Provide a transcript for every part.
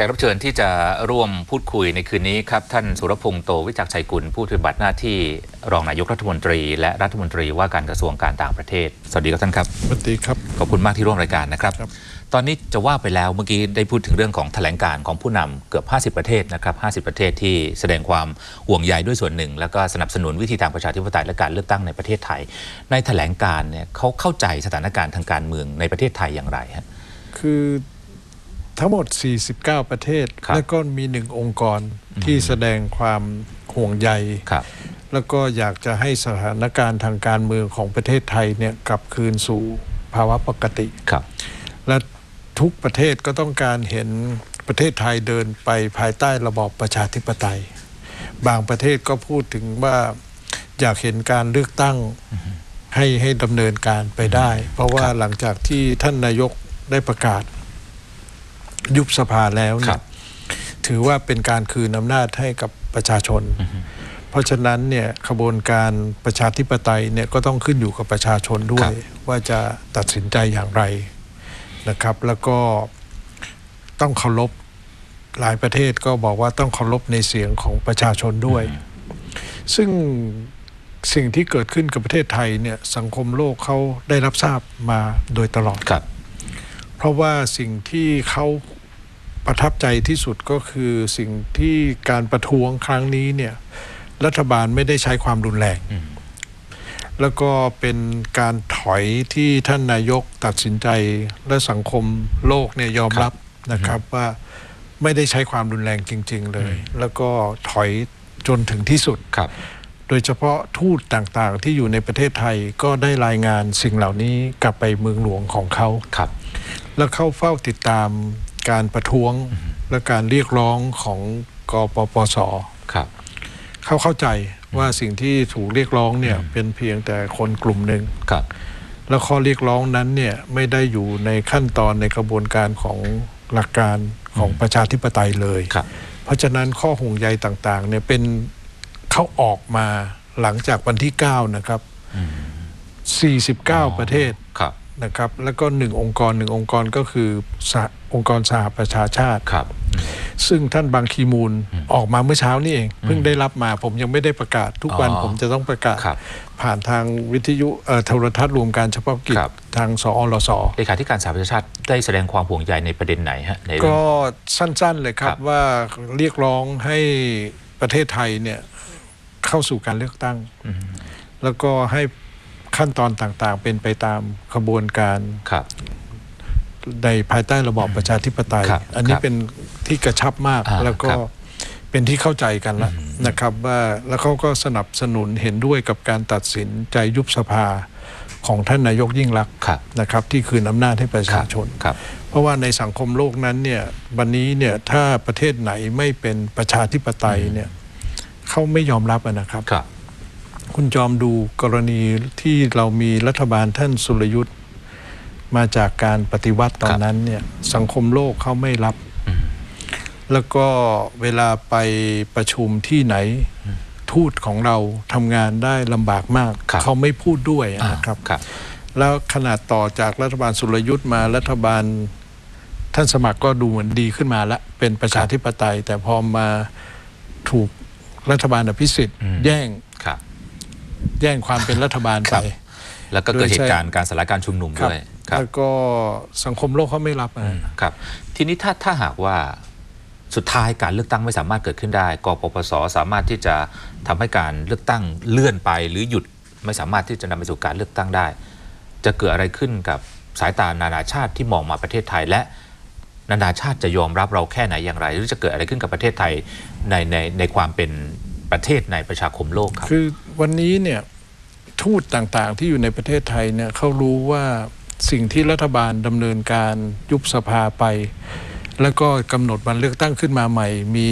ขกรับเชิญที่จะร่วมพูดคุยในคืนนี้ครับ ท่านสุรพงษ์โตวิจักรชัยกุลผู้ปฏิบัติหน้าที่รองนายกรัฐมนตรี และรัฐมนตรีว่าการกระทรวงการต่างประเทศ สวัสดีครับท่านครับสวัสดีครับ ขอบคุณมากที่ร่วมรายการนะครับครับตอนนี้จะว่าไปแล้วเมื่อกี้ได้พูดถึงเรื่องของแถลงการของผู้นำเกือบ 50 ประเทศนะครับ 50 ประเทศที่แสดงความห่วงใยด้วยส่วนหนึ่ง แล้วก็สนับสนุนวิธีทางประชาธิปไตยและการเลือกตั้งในประเทศไทย ในแถลงการเนี่ยเขาเข้าใจสถานการณ์ทางการเมืองในประเทศไทยอย่างไรฮะคือ ทั้งหมด 49 ประเทศครับแล้วก็มีหนึ่งองค์กรที่แสดงความห่วงใยครับแล้วก็อยากจะให้สถานการณ์ทางการเมืองของประเทศไทยเนี่ยกลับคืนสู่ภาวะปกติครับ และทุกประเทศก็ต้องการเห็นประเทศไทยเดินไปภายใต้ระบอบประชาธิปไตย บางประเทศก็พูดถึงว่าอยากเห็นการเลือกตั้งให้ให้ดำเนินการไปได้ เพราะว่าหลังจากที่ท่านนายกได้ประกาศ ยุบสภาแล้วคเนี่รัยบถือว่าเป็นการคืนอำนาจให้กับประชาชน เพราะฉะนั้นเนี่ยขบวนการประชาธิปไตยเนี่ยก็ต้องขึ้นอยู่กับประชาชนด้วครัยบว่าจะตัดสินใจอย่างไรนะครับ แล้วก็ต้องเคารพหลายประเทศก็บอกว่าต้องเคารพในเสียงของประชาชนด้วย ซึ่งสิ่งที่เกิดขึ้นกับประเทศไทยเนี่ยสังคมโลกเขาได้รับทราบมาโดยตลอดครับ เพราะว่าสิ่งที่เขา ประทับใจที่สุดก็คือสิ่งที่การประท้วงครั้งนี้เนี่ยรัฐบาลไม่ได้ใช้ความรุนแรงอืมแล้วก็เป็นการถอยที่ท่านนายกตัดสินใจและสังคมโลกเนี่ยยอมรับนะครับว่าไม่ได้ใช้ความรุนแรงจริง ๆ เลย แล้วก็ถอยจนถึงที่สุดครับ โดยเฉพาะทูตต่างๆ ที่อยู่ในประเทศไทยก็ได้รายงานสิ่งเหล่านี้กลับไปเมืองหลวงของเขาครับ แล้วเข้าเฝ้าติดตาม การประท้วงและการเรียกร้องของกปปสครับเขาเข้าใจว่าสิ่งที่ถูกเรียกร้องเนี่ยเป็นเพียงแต่คนกลุ่มหนึ่งครับ แล้วข้อเรียกร้องนั้นเนี่ยไม่ได้อยู่ในขั้นตอนในกระบวนการของหลักการของประชาธิปไตยเลยครับ เพราะฉะนั้นข้อห่วงใยต่างๆเนี่ยเป็นเขาออกมาหลังจากวันที่ 9 นะครับอืม49 ประเทศครับ นะครับแล้วก็หนึ่งองค์กรหนึ่งองค์กรก็คือสหองค์กรสหประชาชาติครับ ซึ่งท่านบางคีมูลออกมาเมื่อเช้านี่เอง เพิ่งได้รับมาผมยังไม่ได้ประกาศทุกวันอ๋อผมจะต้องประกาศครับผ่านทางวิทยุเอ่อโทรทัศน์รวมการเฉพาะกิจครับทางสอรสเลขาธิการสหประชาชาติได้แสดงความห่วงใยในประเด็นไหนฮะในเรื่องก็สั้นๆเลยครัครับบว่าเรียกร้องให้ประเทศไทยเนี่ยเข้าสู่การเลือกตั้งอืมแล้วก็ให้ ขั้นตอนต่างๆ เป็นไปตามขบวนการครับ ในภายใต้ระบอบประชาธิปไตย ครับอันนี้ครับเป็นที่กระชับมาก อ่าแล้วก็ครับเป็นที่เข้าใจกันแล้วนะครับ ว่าแล้วเขาก็สนับสนุนเห็นด้วยกับการตัดสินใจยุบสภาของท่านนายกยิ่งลักษณ์ครับ นะครับ ที่คืนอำนาจให้ประชาชน ครับ เพราะว่าในสังคมโลกนั้นเนี่ยวันนี้เนี่ยถ้าประเทศไหนไม่เป็นประชาธิปไตยเนี่ยเขาไม่ยอมรับอะนะครับ ครับ คุณจอมดูกรณีที่เรามีรัฐบาลท่านสุรยุทธ์มาจากการปฏิวัติตอนนั้นเนี่ยสังคมโลกเขาไม่รับอืมแล้วก็เวลาไปประชุมที่ไหนทูตของเราทำงานได้ลำบากมากครับเขาไม่พูดด้วยอ่านะครับครับแล้วขนาดต่อจากรัฐบาลสุรยุทธ์มารัฐบาลท่านสมัครก็ดูเหมือนดีขึ้นมาละเป็นประชาธิปไตย แต่พอมาถูกรัฐบาลอภิสิทธิ์อืมแย่งครับ แย่งความเป็นรัฐบาลคไปรับแล้วก็เกิดโดยเหใช้ตุการณ์การสลายการชุมนุมด้วยครับแล้วก็สังคมโลกเขาไม่รับอะอืมครับ ทีนี้ถ้าถ้าหากว่าสุดท้ายการเลือกตั้งไม่สามารถเกิดขึ้นได้ กปปสสามารถที่จะทำให้การเลือกตั้งเลื่อนไป หรือหยุดไม่สามารถที่จะนำไปสู่การเลือกตั้งได้ จะเกิดอะไรขึ้นกับสายตานานาชาติที่มองมาประเทศไทยและนานาชาติจะยอมรับเราแค่ไหนอย่างไร หรือจะเกิดอะไรขึ้นกับประเทศไทยในในในความเป็น ประเทศในประชาคมโลกครับ คือวันนี้เนี่ยทูตต่างๆ ที่อยู่ในประเทศไทยเนี่ยเขารู้ว่าสิ่งที่รัฐบาลดำเนินการยุบสภาไป แล้วก็กำหนดวันเลือกตั้งขึ้นมาใหม่ มี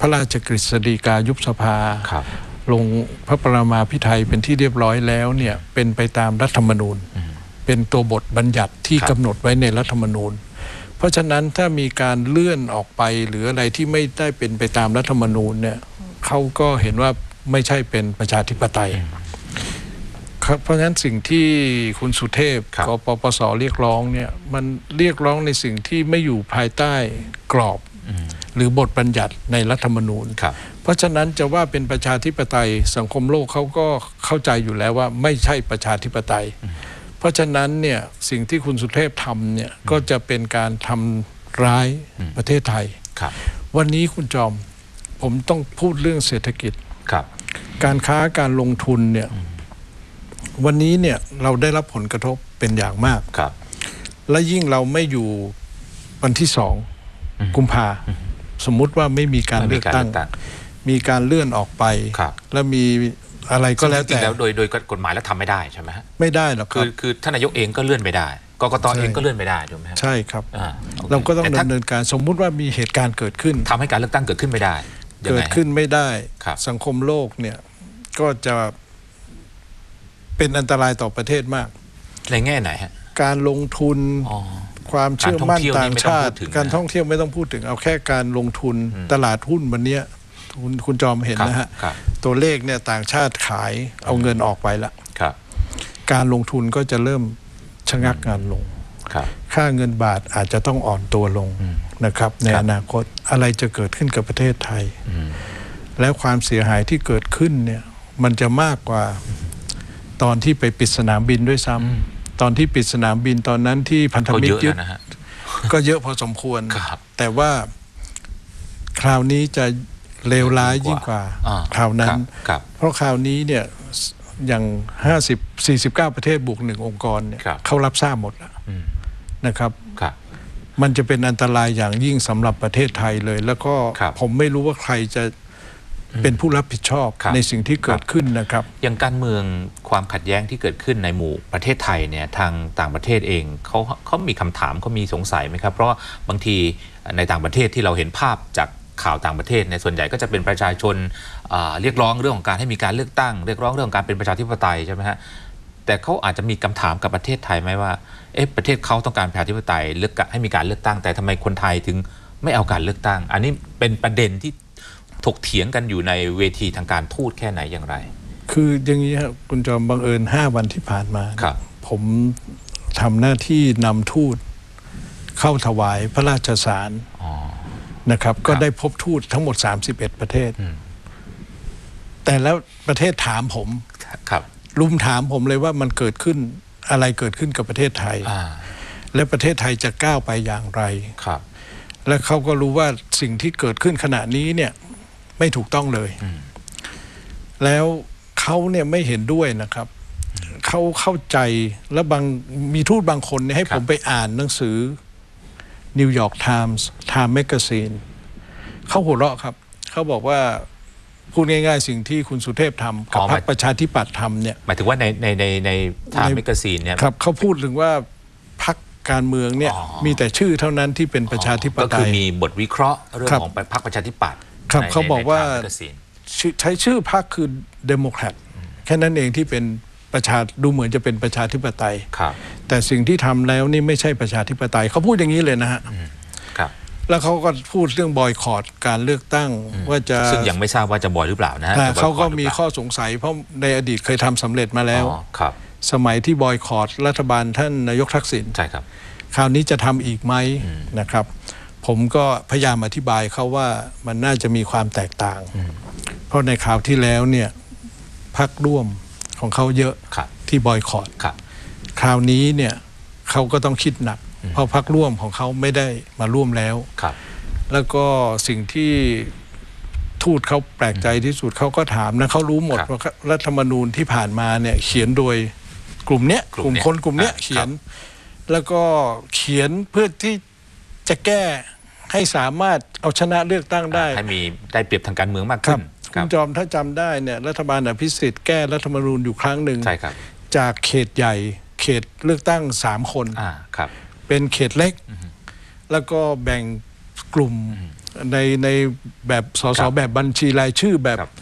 พระราชกฤษฎีกายุบสภาครับลงพระประมาพิไทยเป็นที่เรียบร้อยแล้วเนี่ยเป็นไปตามรัฐธรรมนูญอืมเป็นตัวบทบัญญัติที่ครับกำหนดไว้ในรัฐธรรมนูญ เพราะฉะนั้นถ้ามีการเลื่อนออกไปหรืออะไรที่ไม่ได้เป็นไปตามรัฐธรรมนูญเนี่ย เขาก็เห็นว่าไม่ใช่เป็นประชาธิปไตยครับเพราะฉะนั้นสิ่งที่คุณสุเทพครับกปปสเรียกร้องเนี่ยมันเรียกร้องในสิ่งที่ไม่อยู่ภายใต้กรอบอืมหรือบทบัญญัติในรัฐธรรมนูญครับเพราะฉะนั้นจะว่าเป็นประชาธิปไตยสังคมโลกเขาก็เข้าใจอยู่แล้วว่าไม่ใช่ประชาธิปไตย เพราะฉะนั้นเนี่ยสิ่งที่คุณสุเทพทำเนี่ยก็จะเป็นการทำร้ายประเทศไทยครับวันนี้คุณจอม ผมต้องพูดเรื่องเศรษฐกิจครับ การค้าการลงทุนเนี่ยวันนี้เนี่ยเราได้รับผลกระทบเป็นอย่างมากครับ และยิ่งเราไม่อยู่วันที่สองกุมภาสมมุติว่าไม่มีการไม่เลืมีอกการตั้เลืงอกตั้ง มีการเลื่อนออกไปครับแล้วมีอะไรก็แล้วซึ่งจริแต่งๆแล้วโดยโดยกฎหมายแล้วทำไม่ได้ใช่ไหมฮะไม่ได้หรอกคคืรัอบคือท่านนายกเองก็เลื่อนไม่ได้กกตใช่เองก็เลื่อนไม่ได้ถูกไหมฮะใช่ครับอ่าโคเราก็ต้องแต่ถ้ดำเนินการสมมุติว่ามีเหตุการณ์เกิดขึ้นทำให้การเลือกตั้งเกิดขึ้นไม่ได้ยัง เกิไงดฮะขึ้นไม่ได้ครับสังคมโลกเนี่ยก็จะเป็นอันตรายต่อประเทศมาก ในแง่ไหนฮะ การลงทุนอ๋อความเชื่อมั่นการท่องเที่ยวนี่ต่างชาติไม่ต้องพูดถึงนะการท่องเที่ยวไม่ต้องพูดถึง เอาแค่การลงทุนตลาดหุ้นวันเนี้ยคุณคุณจอมเห็นครับนะฮะครับตัวเลขเนี่ยต่างชาติขายเอาเงินออกไปละครับการลงทุนก็จะเริ่มชะงักงานลงครับ ค่าเงินบาทอาจจะต้องอ่อนตัวลงนะครับ ในครับอนาคตอะไรจะเกิดขึ้นกับประเทศไทยอืมแล้วความเสียหายที่เกิดขึ้นเนี่ยมันจะมากกว่าตอนที่ไปปิดสนามบินด้วยซ้ำตอนที่ปิดสนามบินตอนนั้นที่พันธก็มิตเยรอะยึดแล้วนะฮะก็เยอะพอสมควรครับแต่ว่าคราวนี้จะเลวร้ายยิ่งกว่าอ่คราวนั้นครับครับเพราะคราวนี้เนี่ยอย่าง 50 49 ประเทศบวกหนึ่งองค์กรเนี่ยครับเขารับทราบหมดแล้วอืม นะครับครับ มันจะเป็นอันตรายอย่างยิ่งสำหรับประเทศไทยเลย แล้วก็ครับ ผมไม่รู้ว่าใครจะเป็นผู้รับผิดชอบครับในสิ่งที่เกิดขึ้นนะครับ อย่างการเมืองความขัดแย้งที่เกิดขึ้นในหมู่ประเทศไทยเนี่ยทางต่างประเทศเองเขาเขามีคำถามเขามีสงสัยไหมครับ เพราะว่าบางทีในต่างประเทศที่เราเห็นภาพจากข่าวต่างประเทศในยส่วนใหญ่ก็จะเป็นประชาชนอ่าเรียกร้องเรื่องของการให้มีการเลือกตั้ง เรียกร้องเรื่องของการเป็นประชาธิปไตยใช่ไหมฮะแต่เขาอาจจะมีคำถามกับประเทศไทยไหมว่า เอ๊ะประเทศเขาต้องการประชาธิปไตยเลือกให้มีการเลือกตั้ง แต่ทำไมคนไทยถึงไม่เอาการเลือกตั้ง อันนี้เป็นประเด็นที่ถกเถียงกันอยู่ในเวทีทางการทูตแค่ไหนอย่างไร คืออย่างนี้ครับคุณจอมบังเอิญ 5 วันที่ผ่านมาครับผมทำหน้าที่นำทูตเข้าถวายพระราชสารอ๋อนะครับ ก็ได้พบทูตทั้งหมด 31 ประเทศอืมแต่แล้วประเทศถามผมครับลุมถามผมเลยว่ามันเกิดขึ้น อะไรเกิดขึ้นกับประเทศไทยอ่าและประเทศไทยจะก้าวไปอย่างไรครับ และเขาก็รู้ว่าสิ่งที่เกิดขึ้นขณะนี้เนี่ยไม่ถูกต้องเลยอืมแล้วเขาเนี่ยไม่เห็นด้วยนะครับเขาเข้าใจแล้วบางมีทูตบางคนเนี่ยให้ครับผมไปอ่านหนังสือนิวยอร์กไทมส์ไทม์แมกซีนเขาหัวเราะครับ เขาบอกว่า พูดง่ายๆ สิ่งที่คุณสุเทพทำกับอ๋อพรรคประชาธิปัตย์ทำเนี่ย หมายถึงว่าในในในในทางใน แมกกาซีนเนี่ย ครับเขาพูดถึงว่าพรรคการเมืองเนี่ยอ๋อ มีแต่ชื่อเท่านั้นที่เป็นประชาธิปก็ไตคือย มีบทวิเคราะห์เรื่องครับของพรรคประชาธิปัตย์ครับในเขาบอกว่า ใน Time Magazine ชื่อใช้ชื่อพรรคคือเดโมแครตแค่นั้นเองที่เป็นประชาดูเหมือนจะเป็นประชาธิปไตย ครับ แต่สิ่งที่ทำแล้วนี่ไม่ใช่ประชาธิปไตยเขาพูดอย่างนี้เลยนะฮะครับ แล้วเขาก็พูดเรื่องบอยคอรดการเลือกตั้ง ว่าจะซึ่งยังไม่ทราบว่าจะบอยหรือเปล่านะฮะแต่จะบอยเขาก็คอร์ดหรืมีอเปล่าข้อสงสัยเพราะในอดีตเคยทำสำเร็จมาแล้วอ๋อครับ สมัยที่บอยคอรดรัฐบาลท่านนายกทักษิณใช่ครับ คราวนี้จะทำอีกไหมนะครับ ผมก็พยายามอธิบายเขาว่ามันน่าจะมีความแตกต่าง เพราะในคราวที่แล้วเนี่ยพักร่วมของเขาเยอะครับที่บอยคอรดครับคราวนี้เนี่ยเขาก็ต้องคิดหนัก เพราะพักร่วมของเขาไม่ได้มาร่วมแล้วครับ แล้วก็สิ่งที่ทูตเขาแปลกใจที่สุดเขาก็ถามนะเขารู้หมดครับว่ารัฐธรรมนูญที่ผ่านมาเนี่ยเขียนโดยกลุ่มเนี้ยกลุ่กลุ่มมเนี้ยคนกลุ่มเนี้ยอ่าเขียน แล้วก็เขียนเพื่อที่จะแก้ให้สามารถเอาชนะเลือกตั้งได้ ให้มีได้เปรียบทางการเมืองมากครัขึ้บนคคุรับณจอมถ้าจำได้เนี่ยรัฐบาลอภิสิทธิ์แก้รัฐธรรมนูญอยู่ครั้งหนึ่งใช่ครับจากเขตใหญ่เขตเลือกตั้งสามคนอ่าครับ เป็นเขตเล็ก แล้วก็แบ่งกลุ่มในในแบบสคสรับแบบบัญชีรายชื่อแบบครับ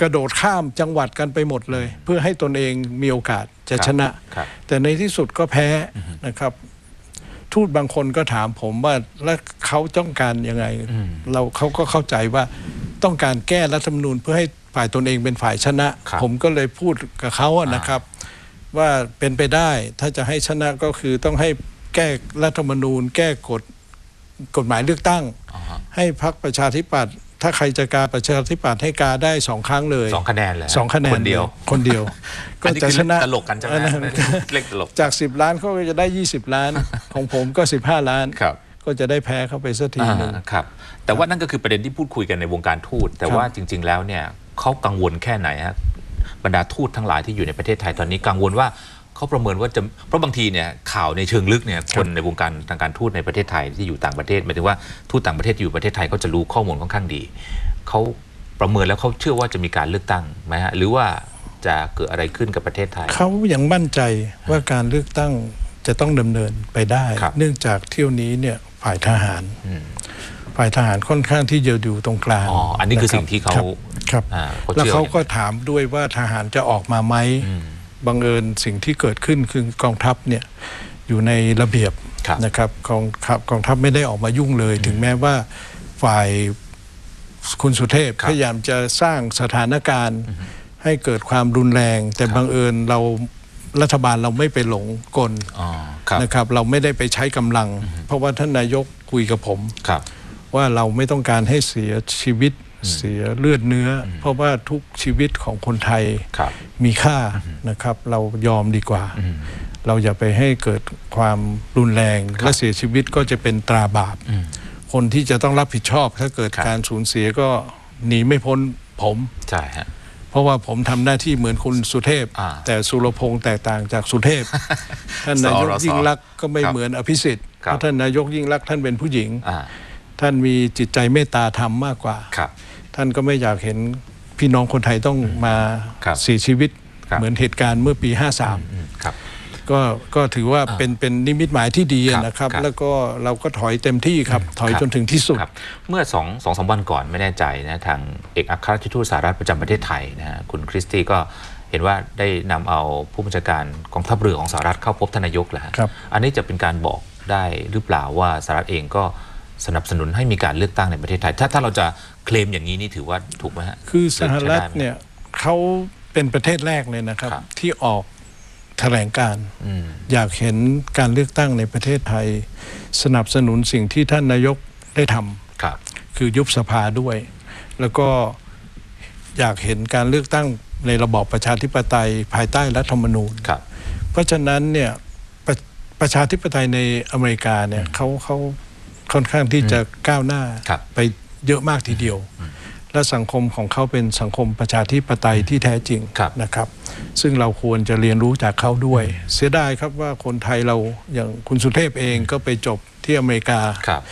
กระโดดข้ามจังหวัดกันไปหมดเลย เพื่อให้ตนเองมีโอกาสจะครับชนะครับแต่ในที่สุดก็แพ้นะครับ ทูตบางคนก็ถามผมว่าแล้วเขาต้องการยังไงอืมเราเขาก็เข้าใจว่าต้องการแก้รัฐธรรมนูญเพื่อให้ฝ่ายตนเองเป็นฝ่ายชนะครับผมก็เลยพูดกับเขาอะนะครับ ว่าเป็นไปได้ถ้าจะให้ชนะก็คือต้องให้ แก้รัฐธรรมนูญ แก้กฎกฎหมายเลือกตั้งอ๋อฮะให้พรรคประชาธิปัตย์ถ้าใครจะกาประชาธิปัตย์ให้กาได้สองครั้งเลยสองคะแนนเลยฮสองคะแนนคนเดียวคนเดียว ก็อันนี้จะคือชนะตลกกันใช่ไหมอันนั้นเล่นตลกจาก 10 ล้านเขาก็จะได้ 20 ล้าน ของผมก็ 15 ล้านครับก็จะได้แพ้เข้าไปสักทีหนึ่งอ่าครับ แต่ว่านั่นก็คือประเด็นที่พูดคุยกันในวงการทูต แต่ครับว่าจริง ๆ แล้วเนี่ยเขากังวลแค่ไหนฮะบรรดาทูตทั้งหลายที่อยู่ในประเทศไทยตอนนี้กังวลว่า เขาประเมินว่าจะเพราะบางทีเนี่ยข่าวในเชิงลึกเนี่ยคนในวงการทางการทูตในประเทศไทยที่อยู่ต่างประเทศหมายถึงว่าทูตต่างประเทศที่อยู่ประเทศไทยเขาจะรู้ข้อมูลค่อนข้างดีเขาประเมินแล้วเขาเชื่อว่าจะมีการเลือกตั้งไหมฮะหรือว่าจะเกิดอะไรขึ้นกับประเทศไทยเขายังมั่นใจว่าการเลือกตั้งจะต้องดำเนินไปได้ครับเนื่องจากเที่ยวนี้เนี่ยฝ่ายทหารอืมฝ่ายทหารค่อนข้างที่จะอยู่ตรงกลางอ๋ออันนี้คือะรับสิ่งที่เขาครับครับอ่าเขาแล้วเชื่อเขาก็ถามด้วยว่าทหารจะออกมาไหมอืม บังเอิญสิ่งที่เกิดขึ้นคือกองทัพเนี่ยอยู่ในระเบียบครับนะครับกองทัพกองทัพไม่ได้ออกมายุ่งเลย ถึงแม้ว่าฝ่ายคุณสุเทพครับพยายามจะสร้างสถานการณ์ให้เกิดความรุนแรง แต่บังเอิญเรารัฐบาลเราไม่ไปหลงกลอ๋อครับนะครับ เราไม่ได้ไปใช้กำลัง เพราะว่าท่านนายกคุยกับผมครับว่าเราไม่ต้องการให้เสียชีวิต เสียเลือดเนื้ออเพราะว่าทุกชีวิตของคนไทยครับมีค่านะครับ เรายอมดีกว่าอืมเราอย่าไปให้เกิดความรุนแรง และเสียชีวิตก็จะเป็นตราบาปอืมคนที่จะต้องรับผิดชอบ ถ้าเกิดครับการสูญเสียก็หนีไม่พ้นผมใช่ฮะเพราะว่าผมทำหน้าที่เหมือนคุณสุเทพอ่าแต่สุรพงษ์แตกต่างจากสุเทพ ท่านนายกสรสยิ่งรักษณ์ก็ไม่ครับเหมือนอภิสิทธิ์ครับเพราะท่านนายกยิ่งรักษณ์ท่านเป็นผู้หญิงอ่าท่านมีจิตใจเมตตาธรรมมากกว่าครับ ท่านก็ไม่อยากเห็นพี่น้องคนไทยต้องมาครับเสียชีวิตครับ เหมือนเหตุการณ์เมื่อปี53อืมครับก็ก็ถือว่าเป็นเป็นนิมิตหมายที่ดีครับนะครับ ครับ แล้วก็เราก็ถอยเต็มที่ครับ ถอยครับจนถึงที่สุด ครับเมื่อสองสองสามวันก่อนไม่แน่ใจนะทางเอกอัครราชทูตสหรัฐประจำประเทศไทยนะฮะคุณคริสตี้ก็เห็นว่าได้นำเอาผู้บัญชาการกองทัพเรือของสหรัฐเข้าพบทานนายกแล้วฮะครับ อันนี้จะเป็นการบอกได้หรือเปล่าว่าสหรัฐเองก็ สนับสนุนให้มีการเลือกตั้งในประเทศไทย ถ้าถ้าเราจะเคลมอย่างนี้นี่ถือว่าถูกไหมฮะคือสหรัฐใช้ได้ไหมเนี่ยเขาเป็นประเทศแรกเลยนะครับครับที่ออกแถลงการณ์อืมอยากเห็นการเลือกตั้งในประเทศไทย สนับสนุนสิ่งที่ท่านนายกได้ทำครับคือยุบสภาด้วย แล้วก็อยากเห็นการเลือกตั้งในระบอบประชาธิปไตยภายใต้รัฐธรรมนูญครับเพราะฉะนั้นเนี่ยประประชาธิปไตยในอเมริกาเนี่ยเขาเขา ค่อนข้างที่จะก้าวหน้าครับไปเยอะมากทีเดียว และสังคมของเขาเป็นสังคมประชาธิปไตยที่แท้จริงครับนะครับ ซึ่งเราควรจะเรียนรู้จากเขาด้วย เสียดายครับว่าคนไทยเราอย่างคุณสุเทพเองก็ไปจบที่อเมริกาครับ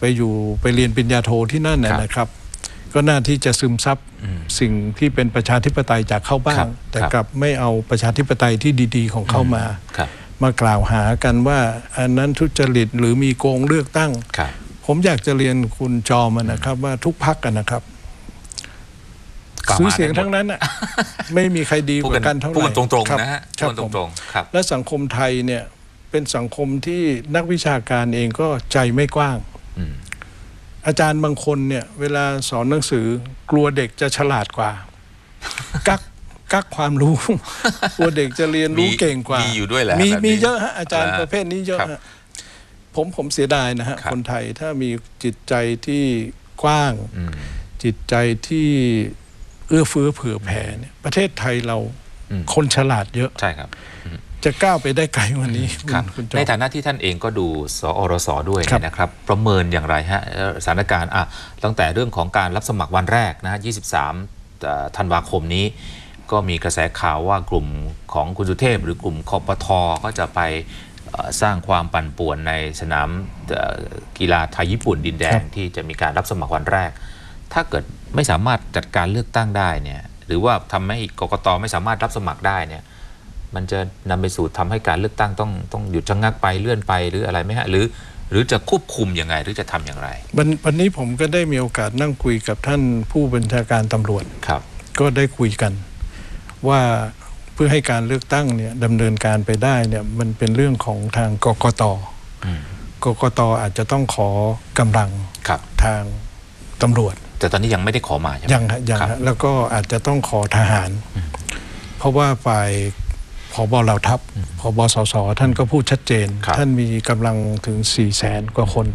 ไปอยู่ไปเรียนปริญญาโทที่นั่นนะครับนะครับก็น่าที่จะซึมซับอืมสิ่งที่เป็นประชาธิปไตยจากเขาบ้าครังบแต่ครับกลับไม่เอาประชาธิปไตยที่ดี ๆ ของเขามาครับ มากล่าวหากันว่าอันนั้นทุจริตหรือมีโกงเลือกตั้งครับผมอยากจะเรียนคุณจอมานะครับ ว่าทุกพักกันนะครับกล่าวหาซื้อเสียงได้หมดทั้งนั้นน่ะไม่มีใครดีกพูดกัว่านกันเท่าไหร่พูดกันตรงคบๆนะฮะครัพูบดกันผมตรงๆครับ และสังคมไทยเนี่ยเป็นสังคมที่นักวิชาการเองก็ใจไม่กว้างอืมอาจารย์บางคนเนี่ย เวลาสอนหนังสือกลัวเด็กจะฉลาดกว่า กัก กักความรู้กลัวเด็กจะเรียนรู้มีเก่งกว่า มีอยู่ด้วยแหละมีแบบนี้มีเยอะฮะอาจารย์อ่าประเภทนี้เยอะครับฮะผมผมเสียดายนะฮะครับคนไทยถ้ามีจิตใจที่กว้างอืมจิตใจที่เอื้อเฟื้อเผื่อแผ่เนี่ยประเทศไทยเราอืมคนฉลาดเยอะใช่ครับ จะก้าวไปได้ไกลกวันนี้ครับคุณจอมในฐานะที่ท่านเองก็ดูสอรสด้วยครับนะครับ ประเมินอย่างไรฮะเอ่อสถานการณ์อะตั้งแต่เรื่องของการรับสมัครวันแรกนะฮะ23เอ่อธันวาคมนี้ ก็มีกระแสข่าวว่ากลุ่มของคุณสุเทพ หรือกลุ่มคอปทก็จะไปเอ่อสร้างความปั่นป่วนในสนามเอ่อกีฬาไทยญี่ปุ่นดินแดครังบที่จะมีการรับสมัครวันแรก ถ้าเกิดไม่สามารถจัดการเลือกตั้งได้เนี่ยหรือว่าทำให้กกตไม่สามารถรับสมัครได้เนี่ยมันจะนำไปสู่ทำให้การเลือกตั้งต้องต้องหยุดชะงักไปเลื่อนไปหรืออะไรไหมฮะหรือ หรือจะควบคุมยังไงหรือจะทำอย่างไรวันวันนี้ผมก็ได้มีโอกาสนั่งคุยกับท่านผู้บัญชาการตำรวจครับ ก็ได้คุยกัน ว่าเพื่อให้การเลือกตั้งเนี่ยดำเนินการไปได้เนี่ยมันเป็นเรื่องของทางกกตอืมกกตอาจจะต้องขอกำลังครับทางตำรวจ แต่ตอนนี้ยังไม่ได้ขอมาใช่ไหมยังฮะยังครับฮะแล้วก็อาจจะต้องขอทหาร เพราะว่าฝ่ายพบเหล่าทัพพบสสท่านก็พูดชัดเจนครับท่านมีกำลังถึง4ี่แสนกว่าคน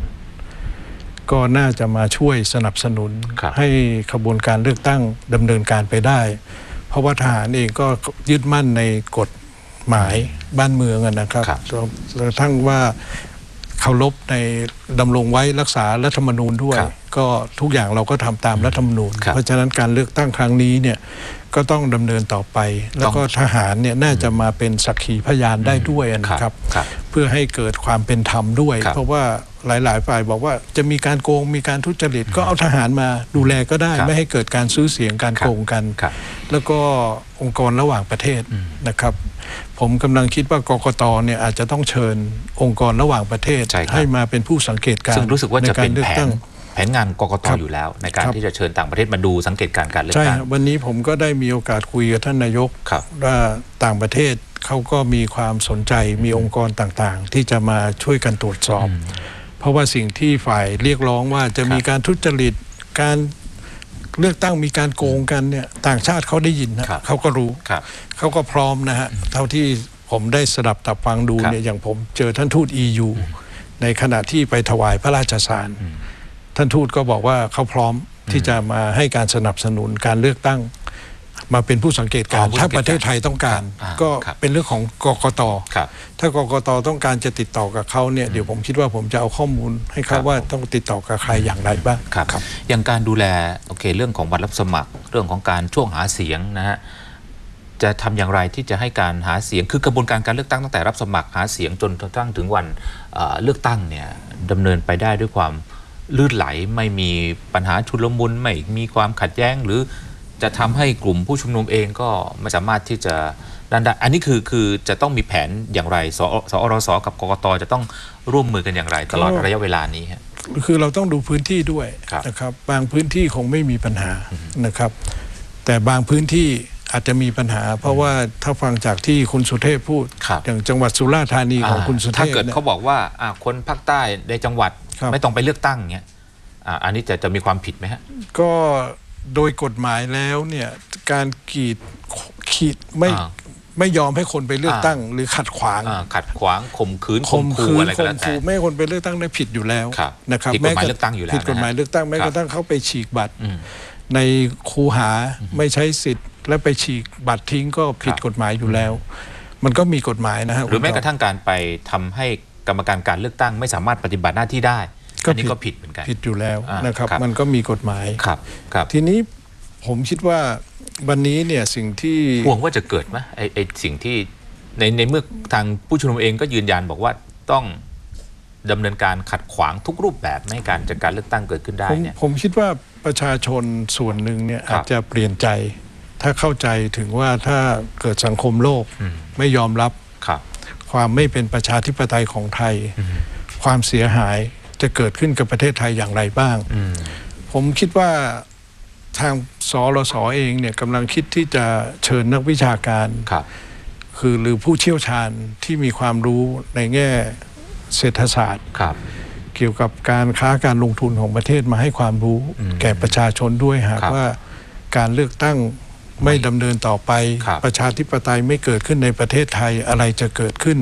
ก็น่าจะมาช่วยสนับสนุนครับให้ขบวนการเลือกตั้งดำเนินการไปได้เพ ราะว่าทหารเองก็ยึดมั่นในกฎหมายบ้านเมืองอะนะครับครับกระทั่งว่าเคารพในดำรงไว้รักษารัฐธรรมนูญด้วยครับก็ทุกอย่างเราก็ทำตามรัฐธรรมนูญครับเพราะฉะนั้นการเลือกตั้งครั้งนี้เนี่ยก็ต้องดำเนินต่อไป แล้วก็ทหารเนี่ยน่าจะมาเป็นสักขีพยานได้ด้วยนะครับครับเพื่อให้เกิดความเป็นธรรมด้วยครับเพราะว่าหลาย ๆ ฝ่ายบอกว่าจะมีการโกงมีการทุจริตก็เอาทหารมาดูแลก็ได้ครับไม่ให้เกิดการซื้อเสียงการครับโกงกันครับ แล้วก็องค์กรระหว่างประเทศนะครับ ผมกำลังคิดว่ากกตเนี่ยอาจจะต้องเชิญองค์กรระหว่างประเทศใช่ครับให้มาเป็นผู้สังเกตการณ์ซึ่งรู้สึกว่าจะในกาเป็รนเลือแผกนตั้งแผนงานกกตครับอยู่แล้ว ในการครับที่จะเชิญต่างประเทศมาดูสังเกตการณ์การเลือกใช่ตั้งครับวันนี้ผมก็ได้มีโอกาสคุยกับท่านนายกครับว่าต่างประเทศเขาก็มีความสนใจมีองค์กรต่างๆ ที่จะมาช่วยกันตรวจสอบ เพราะว่าสิ่งที่ฝ่ายเรียกร้องว่าจะมีการทุจริตการ เลือกตั้งมีการโกงกันเนี่ยต่างชาติเขาได้ยินนะครับเขาก็รู้ครับเขาก็พร้อมนะฮะเท่าที่ผมได้สดับตับฟังดูครับเนี่ยอย่างผมเจอท่านทูต EU ในขณะที่ไปถวายพระราชสาร ท่านทูตก็บอกว่าเขาพร้อมที่จะมาให้การสนับสนุนการเลือกตั้ง มาเป็นผู้สังเกตการณ์อ๋อผู้สัถ้างเกตการณ์ประเทศไทยต้องการ อ่าก็ครับเป็นเรื่องของกกตครับ ถ้ากกตต้องการจะติดต่อกับเขาเนี่ยเดี๋ยวผมคิดว่าผมจะเอาข้อมูลให้ครัเขาบว่าต้องติดต่อกับใครอย่างไรบ้าง ครับอย่างการดูแลโอเคเรื่องของวันรับสมัคร เรื่องของการช่วงหาเสียงนะฮะจะทำอย่างไรที่จะให้การหาเสียงคือกระบวนการการเลือกตั้งตั้งแต่รับสมัครหาเสียงจนกระทั่งถึงวันเอ่อเลือกตั้งเนี่ยดำเนินไปได้ด้วยความลื่นไหลไม่มีปัญหาชุลมุนไม่มีความขัดแย้งหรือ จะทำให้กลุ่มผู้ชุมนุมเองก็ไม่สามารถที่จะดันได้อันนี้คือคือจะต้องมีแผนอย่างไรสสอรสกับกกตจะต้องร่วมมือกันอย่างไร ตลอดก็ระยะเวลานี้ฮะคือเราต้องดูพื้นที่ด้วยครับนะครับ บางพื้นที่คงไม่มีปัญหานะครับ แต่บางพื้นที่อาจจะมีปัญหา เพราะว่าถ้าฟังจากที่คุณสุเทพพูดครับอย่างจังหวัดสุราษฎร์ธานีของคุณสุเทพถ้าเกิดนี่ยเขาบอกว่าอะคนภาคใต้ในจังหวัดครับไม่ต้องไปเลือกตั้งเงี้ยอะอันนี้จะจะมีความผิดไหมฮะก็ โดยกฎหมายแล้วเนี่ยการกีดขีดไม่อ่า ไม่ยอมให้คนไปเลือกอ่าตั้ง หรือขัดขวางอ่าขัดขวางข่มขืนข่มขืนอะไรก็ข่แล้มวแต่ ขู่ไม่ให้คนไปเลือกตั้งได้ผิดอยู่แล้วครับนะครับผิดกฎหมายแระเลือกตั้งอยู่แล้วผิดกฎหมายนะฮะเลือกตั้งแม้ครับกระทั่งเขาไปฉีกบัตรอืมในคูหาไม่ใช้สิทธิ์ และไปฉีกบัตรทิ้งก็ผิดครับ กฎหมายอยู่แล้ว มันก็มีกฎหมายนะฮะหรือแม้คุณกระทั่งการไปทำให้กรรมการการเลือกตั้งไม่สามารถปฏิบัติหน้าที่ได้ก็ อันนี้ผิดก็ผิดเหมือนกัน ผิดอยู่แล้วอ่านนะครับครับ มันก็มีกฎหมายครับครับทีนี้ผมคิดว่าวันนี้เนี่ยสิ่งที่ห่วงว่าจะเกิดไหมไอไอสิ่งที่ในในเมื่อทางผู้ชุมนุมเองก็ยืนยันบอกว่าต้องดำเนินการขัดขวางทุกรูปแบบไม่ให้การจัดการเลือกตั้งเกิดขึ้นได้ผมเนี่ยผมคิดว่าประชาชนส่วนหนึ่งเนี่ยครับอาจจะเปลี่ยนใจ ถ้าเข้าใจถึงว่าถ้าเกิดสังคมโลกอืมไม่ยอมรับครับ ความไม่เป็นประชาธิปไตยของไทยอืมความเสียหาย จะเกิดขึ้นกับประเทศไทยอย่างไรบ้างอืมผมคิดว่าทางสรสเองเนี่ยกำลังคิดที่จะเชิญนักวิชาการครับคือหรือผู้เชี่ยวชาญที่มีความรู้ในแง่เศรษฐศาสตร์ครับเกี่ยวกับการค้าการลงทุนของประเทศมาให้ความรู้อืมแก่ประชาชนด้วยหากครับว่าการเลือกตั้งไม่ดำเนินต่อไปครับประชาธิปไตยไม่เกิดขึ้นในประเทศไทยอะไรจะเกิดขึ้น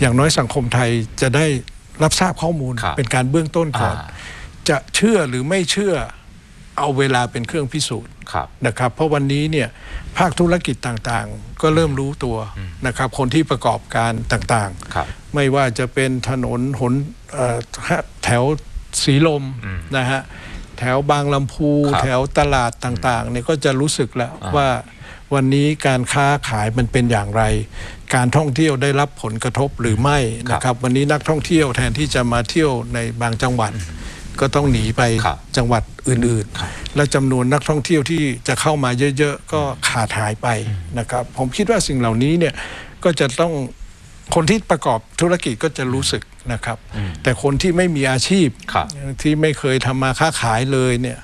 อย่างน้อยสังคมไทยจะได้ รับทราบข้อมูลครับเป็นการเบื้องต้นก่อนอ่าจะเชื่อหรือไม่เชื่อเอาเวลาเป็นเครื่องพิสูจน์ครับนะครับ เพราะวันนี้เนี่ยภาคธุรกิจต่างๆ ก็เริ่มรู้ตัวนะครับ คนที่ประกอบการต่างๆครับไม่ว่าจะเป็นถนนหนเอ่อแถวสีลมอืมนะฮะแถวบางลำพูครับแถวตลาดต่างๆเนี่ยก็จะรู้สึกแล้วอ่าว่าวันนี้การค้าขายมันเป็นอย่างไร การท่องเที่ยวได้รับผลกระทบหรือไม่นะครับวันนี้นักท่องเที่ยวแทนที่จะมาเที่ยวในบางจังหวัด ก็ต้องหนีไปครับจังหวัดอื่นๆ และจำนวนนักท่องเที่ยวที่จะเข้ามาเยอะๆ ก็ขาดหายไปนะครับผมคิดว่าสิ่งเหล่านี้เนี่ยก็จะต้องคนที่ประกอบธุรกิจก็จะรู้สึกนะครับ แต่คนที่ไม่มีอาชีพครับที่ไม่เคยทำมาค้าขายเลยเนี่ย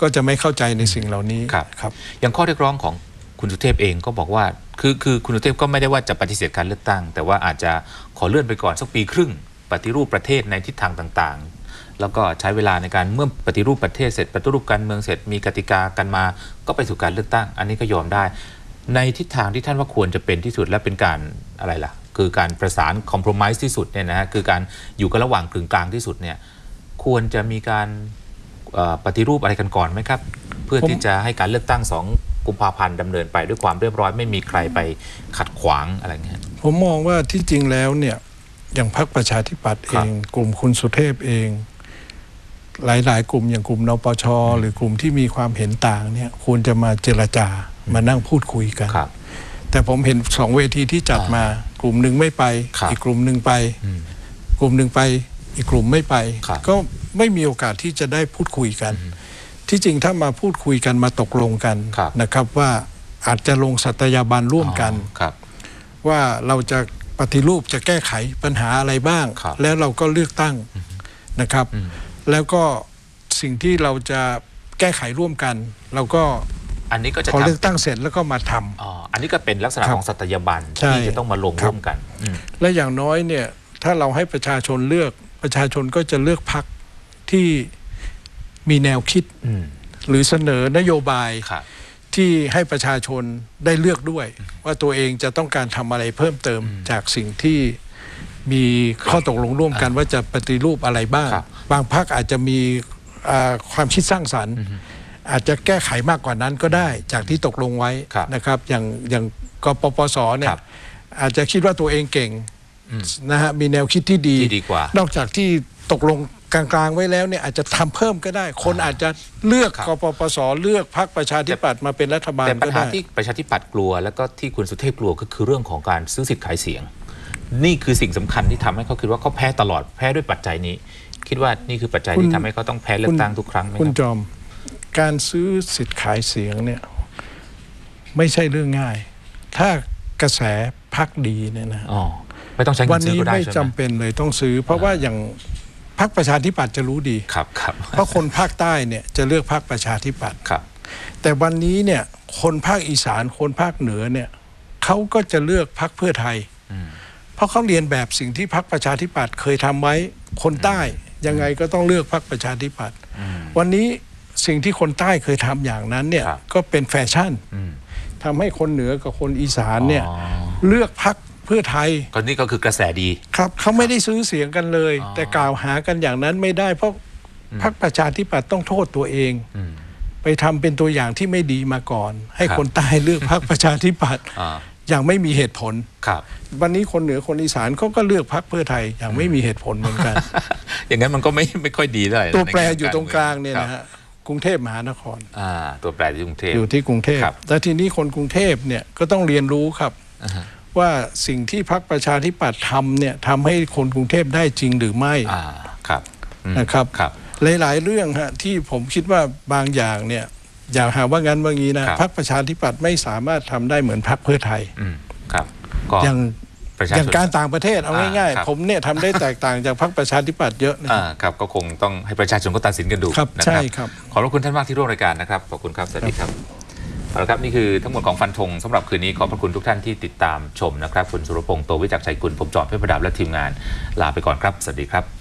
ก็จะไม่เข้าใจในสิ่งเหล่านี้ครับครับอย่างข้อเรียกร้องของคุณสุเทพเองก็บอกว่า คือคือคุณสุเทพก็ไม่ได้ว่าจะปฏิเสธการเลือกตั้ง แต่ว่าอาจจะขอเลื่อนไปก่อนสักปีครึ่ง ปฏิรูปประเทศในทิศทางต่างๆ แล้วก็ใช้เวลาในการเมื่อปฏิรูปประเทศเสร็จปฏิรูปการเมืองเสร็จมีกติกากันมา ก็ไปสู่การเลือกตั้ง อันนี้ก็ยอมได้ ในทิศทางที่ท่านว่าควรจะเป็นที่สุดและเป็นการอะไรล่ะ คือการประสานคอม p r o m i s e ที่สุดเนี่ยนะฮะคือการอยู่กันระหว่างกึ่งกลางที่สุดเนี่ยควรจะมีการปฏิรูปอะไรกันก่อนไหมครับ เพื่อที่จะให้การเลือกตั้งสอง กุมภาพันธ์ดำเนินไปด้วยความเรียบร้อยไม่มีใครไปขัดขวางอะไรเงี้ยผมมองว่าที่จริงแล้วเนี่ยอย่างพรรคประชาธิปัตย์คเอรับงกลุ่มคุณสุเทพเอง หลาย ๆ กลุ่มอย่างกลุ่มนปช หรือกลุ่มที่มีความเห็นต่างเนี่ยควรจะมาเจรจามานั่งพูดคุยกันครับแต่ผมเห็นสองเวทีที่จัดมา กลุ่มหนึ่งไม่ไปครับอีกกลุ่มหนึ่งไปอืมกลุ่มหนึ่งไป อีกกลุ่มไม่ไปครับก็ไม่มีโอกาสที่จะได้พูดคุยกัน ที่จริงถ้ามาพูดคุยกันมาตกลงกันครับนะครับว่าอาจจะลงสัตยาบันร่วมกันอ๋อครับว่าเราจะปฏิรูปจะแก้ไขปัญหาอะไรบ้างครับแล้วเราก็เลือกตั้งนะครับอืมแล้วก็สิ่งที่เราจะแก้ไขร่วมกัน เราก็อันนี้ก็จะพอทำเลือกตั้งเสร็จแล้วก็มาทำอ๋ออันนี้ก็เป็นลักษณะครับของสัตยาบันใช่ที่จะต้องมาลงครับร่วมกันอืมและอย่างน้อยเนี่ยถ้าเราให้ประชาชนเลือกประชาชนก็จะเลือกพักที่ มีแนวคิดอืมหรือเสนอนโยบายครับ ที่ให้ประชาชนได้เลือกด้วย ว่าตัวเองจะต้องการทำอะไรเพิ่มเติมจากสิ่งที่มีข้อตกลงร่วมกันว่าจะปฏิรูปอะไรบ้าง ครับ บางพักอาจจะมีอ่าความคิดสร้างสรรค์ อาจจะแก้ไขมากกว่านั้นก็ได้จากที่ตกลงไว้ครับนะครับอย่างอย่างกปปสเนี่ครัยบอาจจะคิดว่าตัวเองเก่งอืมนะฮะมีแนวคิดที่ดี ที่ดีกว่านอกจากที่ตกลง กลางๆไว้แล้วเนี่ยอาจจะทำเพิ่มก็ได้ คนอาจจะเลือกครับกปปสเลือกพรรคประชาธิปัตย์มาเป็นรัฐบาลแต่ปัญก็หาได้ที่ประชาธิปัตย์กลัว แล้วก็ที่คุณสุเทพกลัวก็คือเรื่องของการซื้อสิทธิ์ขายเสียง นี่คือสิ่งสำคัญที่ทำให้เขาคิดว่าเขาแพ้ตลอดแพ้ด้วยปัจจัยนี้ คิดว่านี่คือปัจจัยคุณที่ทำให้เขาต้องแพ้เลือกตั้งทุกครั้งไหมคุณครับจอม การซื้อสิทธิ์ขายเสียงเนี่ยไม่ใช่เรื่องง่าย ถ้ากระแสพักดีเนี่ยนะอ๋อไม่ต้องใช้เงิวันนซื้อนี้ก็ได้ไม่ใช่จำไหมเป็นเลยต้องซื้อ เพราะว่าอย่าง พักประชาธิปัตย์จะรู้ดีครับครับเพราะคนภาคใต้เนี่ยจะเลือกพักประชาธิปัตย์ครับ แต่วันนี้เนี่ยคนภาคอีสานคนภาคเหนือเนี่ยเขาก็จะเลือกพักเพื่อไทยอืมเพราะเขาเรียนแบบสิ่งที่พักประชาธิปัตย์เคยทำไว้คนใต้ยังไงก็ต้องเลือกพักประชาธิปัตย์อืมวันนี้สิ่งที่คนใต้เคยทำอย่างนั้นเนี่ยครับก็เป็นแฟชั่นอืมทำให้คนเหนือกับคนอีสานเนี่ยอ๋อเลือกพัก เพื่อไทยก็นี่ก็คือกระแสดีครับเขาไม่ได้ซื้อเสียงกันเลยอ๋อแต่กล่าวหากันอย่างนั้นไม่ได้เพราะพักประชาธิปัตย์ต้องโทษตัวเองอืมไปทำเป็นตัวอย่างที่ไม่ดีมาก่อน ให้ครับคนใต้เลือกพักประชาธิปัตย์อ่าอย่างไม่มีเหตุผลครับ วันนี้คนเหนือคนอีสานเขาก็เลือกพักเพื่อไทยอย่างไม่มีเหตุผลเหมือนกัน อย่างนั้นมันก็ไม่ไม่ค่อยดีเท่าไหร่ตัวแปรในอยู่ตรงกลางเนี่ยคบนะฮะกรุงเทพมหานครอ่าตัวแปรที่กรุงเทพอยู่ที่กรุงเทพครับแต่ทีนี้คนกรุงเทพเนี่ยก็ต้องเรียนรู้ครับอ่าฮะ ว่าสิ่งที่พักประชาธิปัตย์ทำเนี่ยทำให้คนกรุงเทพได้จริงหรือไม่อ่าครับอืมนะครับครับ หลาย ๆ เรื่องฮะที่ผมคิดว่าบางอย่างเนี่ยอย่าหาว่างั้นว่างี้นะครับพักประชาธิปัตย์ไม่สามารถทำได้เหมือนพักเพื่อไทย อืมครับก็อย่างประชาอย่างชน การต่างประเทศเอาอ่าง่ายครับ ๆ ผมเนี่ยทำได้แตกต่างจากพักประชาธิปัตย์เยอะนะ อ่าครับก็คงต้องให้ประชาชนก็ตัดสินกันดูครับนะใช่ครับ ขอบพระคุณท่านมากที่ร่วมรายการนะครับขอบคุณครับสวัสดีครับ เอาละครับนี่คือทั้งหมดของฟันธงสำหรับคืนนี้ขอบพระคุณทุกท่านที่ติดตามชมนะครับ คุณสุรพงศ์โตวิจักชัยกุลผมจอมเพชรประดับและทีมงานลาไปก่อนครับ สวัสดีครับ